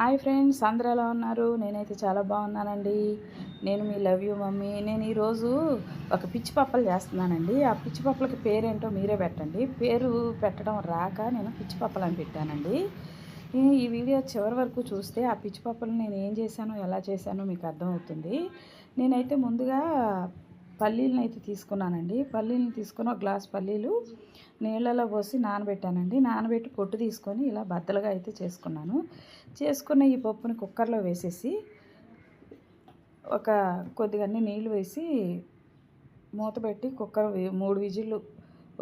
Hi friends అందరూ ఎలా ఉన్నారు? నేనైతే చాలా బాగున్నానండి. నేను మీ లవ్ యూ మమ్మీ. నేను ఈరోజు ఒక పిచ్చి పప్పలు చేస్తున్నానండి. ఆ పిచ్చి పప్పలకి పేరేంటో మీరే పెట్టండి. పేరు పెట్టడం రాక నేను పిచ్చి పప్పలు అని పెట్టానండి. ఈ- వీడియో చివరి వరకు చూస్తే ఆ పిచ్చి పప్పలు నేను ఏం చేశానో ఎలా చేశానో మీకు అర్థమవుతుంది. నేనైతే ముందుగా పల్లీలను అయితే తీసుకున్నానండి. పల్లీలను తీసుకుని ఒక గ్లాస్ పల్లీలు నీళ్ళలో పోసి నానబెట్టానండి. నానబెట్టి పొట్టు తీసుకొని ఇలా బద్దలుగా అయితే చేసుకున్నాను. చేసుకున్న ఈ పప్పుని కుక్కర్లో వేసేసి ఒక కొద్దిగా అన్ని నీళ్ళు వేసి మూత పెట్టి కుక్కర్ మూడు విజిల్లు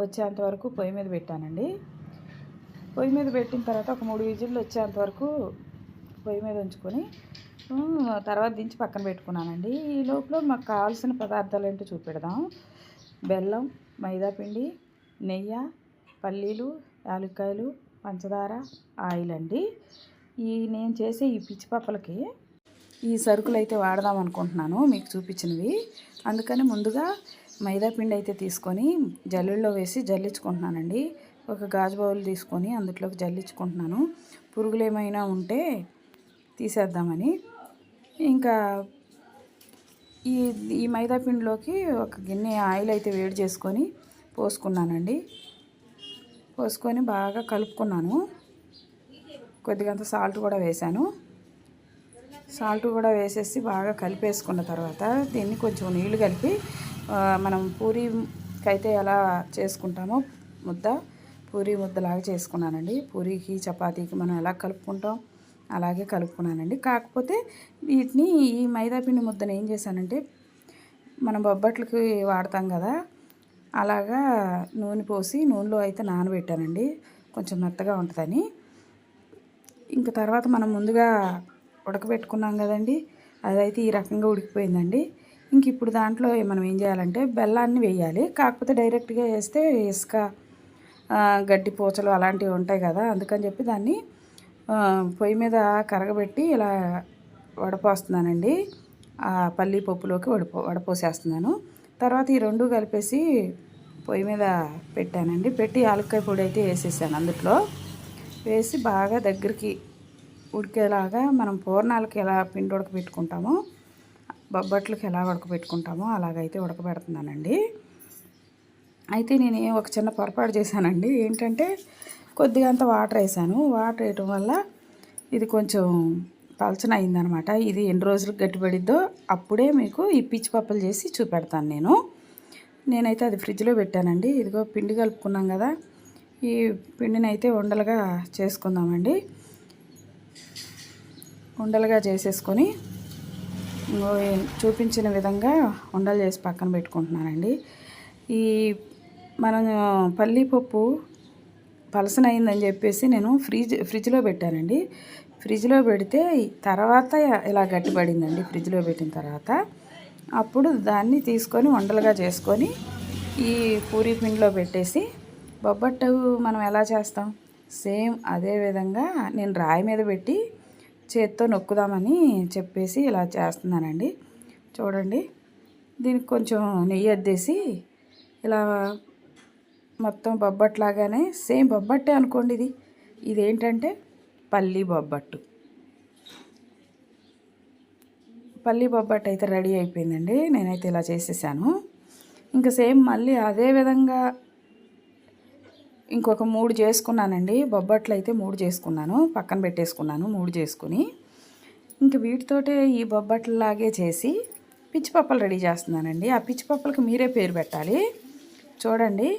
వచ్చేంత వరకు పొయ్యి మీద పెట్టానండి. పొయ్యి మీద పెట్టిన తర్వాత ఒక మూడు విజిల్లు వచ్చేంత వరకు పొయ్యి మీద ఉంచుకొని తర్వాత దించి పక్కన పెట్టుకున్నానండి. ఈ లోపల మాకు కావాల్సిన పదార్థాలు ఏంటో చూపెడదాం. బెల్లం మైదా పిండి నెయ్యి పల్లీలు యాలక్కాయలు పంచదార ఆయిల్ అండి ఈ నేను చేసే ఈ పిచ్చిపప్పలకి ఈ సరుకులు అయితే వాడదాం అనుకుంటున్నాను మీకు చూపించినవి. అందుకని ముందుగా మైదాపిండి అయితే తీసుకొని జల్లుల్లో వేసి జల్లించుకుంటున్నానండి. ఒక గాజు బౌల్ తీసుకొని అందులోకి జల్లించుకుంటున్నాను. పురుగులు ఏమైనా ఉంటే తీసేద్దామని. ఇంకా ఈ ఈ మైదాపిండిలోకి ఒక గిన్నె ఆయిల్ అయితే వేడి చేసుకొని పోసుకున్నానండి. పోసుకొని బాగా కలుపుకున్నాను. కొద్దిగంత సాల్ట్ కూడా వేశాను. సాల్ట్ కూడా వేసేసి బాగా కలిపేసుకున్న తర్వాత దీన్ని కొంచెం నీళ్ళు కలిపి మనం పూరీకి అయితే ఎలా చేసుకుంటామో ముద్ద పూరీ ముద్దలాగా చేసుకున్నానండి. పూరీకి చపాతీకి మనం ఎలా కలుపుకుంటాం అలాగే కలుపుకున్నానండి. కాకపోతే వీటిని ఈ మైదాపిండి ముద్దని ముద్దను ఏం చేశానంటే మనం బొబ్బట్లకి వాడతాం కదా అలాగా నూనె పోసి నూనెలో అయితే నానబెట్టానండి. కొంచెం మెత్తగా ఉంటుందని. ఇంకా తర్వాత మనం ముందుగా ఉడకబెట్టుకున్నాం కదండి. అదైతే ఈ రకంగా ఉడికిపోయిందండి. ఇంక ఇప్పుడు దాంట్లో మనం ఏం చేయాలంటే బెల్లాన్ని వేయాలి. కాకపోతే డైరెక్ట్గా వేస్తే ఇసుక గడ్డి పూచలు అలాంటివి ఉంటాయి కదా. అందుకని చెప్పి దాన్ని పొయ్యి మీద కరగబెట్టి ఇలా వడపోస్తున్నానండి. ఆ పల్లి పప్పులోకి వడపో వడపోసేస్తున్నాను. తర్వాత ఈ రెండు కలిపేసి పొయ్యి మీద పెట్టానండి. పెట్టి ఆలుక్కాయ పొడి అయితే వేసేసాను అందులో వేసి బాగా దగ్గరికి ఉడికేలాగా మనం పూర్ణాలకి ఎలా పిండి ఉడకబెట్టుకుంటామో బొబ్బట్లకి ఎలా ఉడకబెట్టుకుంటామో అలాగైతే ఉడకబెడుతున్నానండి. అయితే నేను ఒక చిన్న పొరపాటు చేశానండి. ఏంటంటే కొద్దిగా అంత వాటర్ వేసాను. వాటర్ వేయటం వల్ల ఇది కొంచెం పలచన అయిందనమాట. ఇది ఎన్ని రోజులకు గట్టిపడిద్దో అప్పుడే మీకు ఈ పిచ్చి పప్పలు చేసి చూపెడతాను నేను. నేనైతే అది ఫ్రిడ్జ్లో పెట్టానండి. ఇదిగో పిండి కలుపుకున్నాం కదా ఈ పిండిని అయితే ఉండలుగా చేసుకుందామండి. ఉండలుగా చేసేసుకొని చూపించిన విధంగా ఉండలు చేసి పక్కన పెట్టుకుంటున్నానండి. ఈ మనం పల్లీపప్పు పలసనైందని చెప్పేసి నేను ఫ్రిడ్జ్ ఫ్రిడ్జ్లో పెట్టానండి. ఫ్రిడ్జ్లో పెడితే తర్వాత ఇలా గట్టిపడిందండి ఫ్రిడ్జ్లో పెట్టిన తర్వాత. అప్పుడు దాన్ని తీసుకొని ఉండలుగా చేసుకొని ఈ పూరీ పిండిలో పెట్టేసి బొబ్బట్టు మనం ఎలా చేస్తాం? సేమ్ అదే విధంగా నేను రాయి మీద పెట్టి చేత్తో నొక్కుదామని చెప్పేసి ఇలా చేస్తున్నానండి. చూడండి దీనికి కొంచెం నెయ్యి అద్దేసి ఇలా మొత్తం బొబ్బట్లాగానే సేమ్ బొబ్బట్టే అనుకోండి ఇది ఇదేంటంటే పల్లి బొబ్బట్టు. పల్లి బొబ్బట్టు అయితే రెడీ అయిపోయిందండి. నేనైతే ఇలా చేసేసాను. ఇంకా సేమ్ మళ్ళీ అదే విధంగా ఇంకొక మూడు చేసుకున్నానండి. బొబ్బట్లు అయితే మూడు చేసుకున్నాను. పక్కన పెట్టేసుకున్నాను మూడు చేసుకుని. ఇంక వీటితోటే ఈ బొబ్బట్లలాగే చేసి పిచ్చి పప్పలు రెడీ చేస్తున్నానండి. ఆ పిచ్చి పప్పలకి మీరే పేరు పెట్టాలి. చూడండి.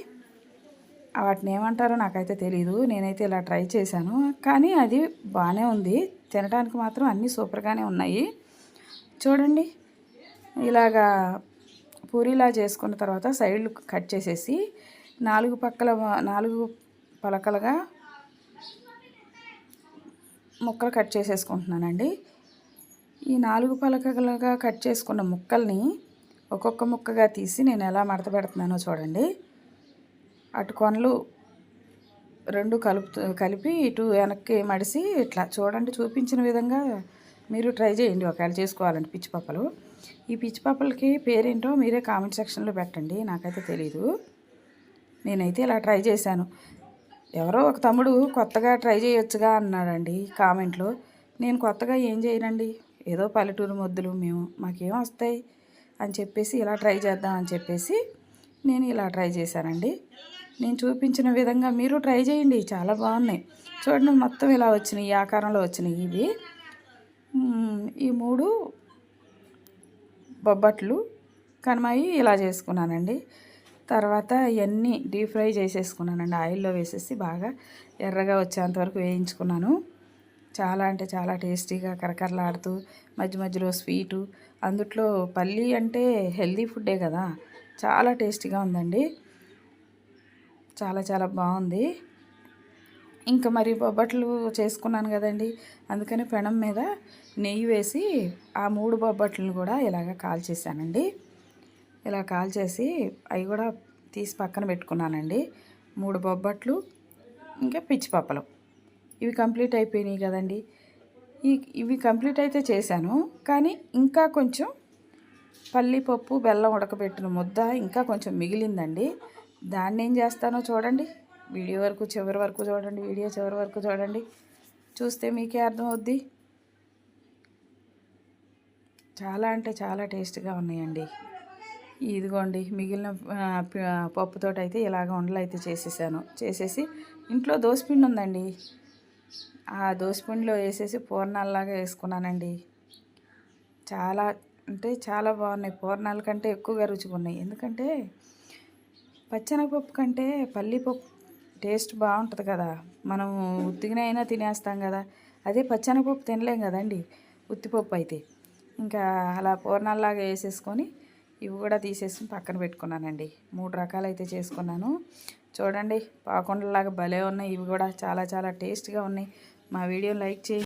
వాటిని ఏమంటారో నాకైతే తెలియదు నేనైతే ఇలా ట్రై చేశాను. కానీ అది బాగానే ఉంది. తినడానికి మాత్రం అన్నీ సూపర్గానే ఉన్నాయి. చూడండి. ఇలాగా పూరీలా చేసుకున్న తర్వాత సైడ్లు కట్ చేసేసి నాలుగు పక్కల నాలుగు పలకలుగా ముక్కలు కట్ చేసేసుకుంటున్నానండి. ఈ నాలుగు పలకలుగా కట్ చేసుకున్న ముక్కల్ని ఒక్కొక్క ముక్కగా తీసి నేను ఎలా మడత పెడుతున్నానో చూడండి. అటు కొనలు రెండు కలుపుతూ కలిపి ఇటు వెనక్కి మడిసి ఇట్లా చూడండి చూపించిన విధంగా మీరు ట్రై చేయండి ఒకవేళ చేసుకోవాలండి పిచ్చి పప్పలు. ఈ పిచ్చి పప్పలకి పేరేంటో మీరే కామెంట్ సెక్షన్లో పెట్టండి నాకైతే తెలీదు. నేనైతే ఇలా ట్రై చేశాను. ఎవరో ఒక తమ్ముడు కొత్తగా ట్రై చేయొచ్చుగా అన్నాడండి కామెంట్లో. నేను కొత్తగా ఏం చేయనండి? ఏదో పల్లెటూరు మొద్దులు మేము మాకేం వస్తాయి అని చెప్పేసి ఇలా ట్రై చేద్దాం అని చెప్పేసి నేను ఇలా ట్రై చేశానండి. నేను చూపించిన విధంగా మీరు ట్రై చేయండి. చాలా బాగున్నాయి. చూడండి మొత్తం ఇలా వచ్చినాయి. ఈ ఆకారంలో వచ్చినాయి ఇవి. ఈ మూడు బొబ్బట్లు. కనమాయి ఇలా చేసుకున్నానండి. తర్వాత ఇవన్నీ డీప్ ఫ్రై చేసేసుకున్నానండి. ఆయిల్లో వేసేసి బాగా ఎర్రగా వచ్చేంత వరకు వేయించుకున్నాను. చాలా అంటే చాలా టేస్టీగా కరకరలాడుతూ మధ్య మధ్యలో స్వీటు. అందుట్లో పల్లి అంటే హెల్దీ ఫుడ్డే కదా. చాలా టేస్టీగా ఉందండి. చాలా చాలా బాగుంది. ఇంకా మరి బొబ్బట్లు చేసుకున్నాను కదండి. అందుకని పెనం మీద నెయ్యి వేసి ఆ మూడు బొబ్బట్లను కూడా ఇలాగ కాల్చేసానండి ఇలా కాల్చేసి అవి కూడా తీసి పక్కన పెట్టుకున్నానండి. మూడు బొబ్బట్లు ఇంకా పిచ్చిపప్పలు ఇవి కంప్లీట్ అయిపోయినాయి కదండి. ఈ ఇవి కంప్లీట్ అయితే చేశాను. కానీ ఇంకా కొంచెం పల్లిపప్పు బెల్లం ఉడకబెట్టిన ముద్ద ఇంకా కొంచెం మిగిలిందండి. దాన్ని ఏం చేస్తానో చూడండి. వీడియో వరకు చివరి వరకు చూడండి. వీడియో చివరి వరకు చూడండి. చూస్తే మీకే అర్థమవుద్ది. చాలా అంటే చాలా టేస్ట్గా ఉన్నాయండి. ఇదిగోండి మిగిలిన పప్పుతో అయితే ఇలాగ ఉండలు అయితే చేసేసాను. చేసేసి ఇంట్లో దోసపిండి ఉందండి. ఆ దోసపిండిలో వేసేసి పూర్ణాలలాగా వేసుకున్నానండి. చాలా అంటే చాలా బాగున్నాయి. పూర్ణాల కంటే ఎక్కువగా రుచిగా ఉన్నాయి. ఎందుకంటే పచ్చనగపప్పు కంటే పల్లిపప్పు టేస్ట్ బాగుంటుంది కదా. మనం ఉత్తిగినైనా అయినా తినేస్తాం కదా. అదే పచ్చెనగపప్పు తినలేం కదండి. ఉత్తిపప్పు అయితే. ఇంకా అలా పూర్ణాల్లాగా వేసేసుకొని ఇవి కూడా తీసేసి పక్కన పెట్టుకున్నానండి. మూడు రకాలు అయితే చేసుకున్నాను. చూడండి పాకుండలాగా భలే ఉన్నాయి. ఇవి కూడా చాలా చాలా టేస్ట్గా ఉన్నాయి. మా వీడియో లైక్ చేయండి.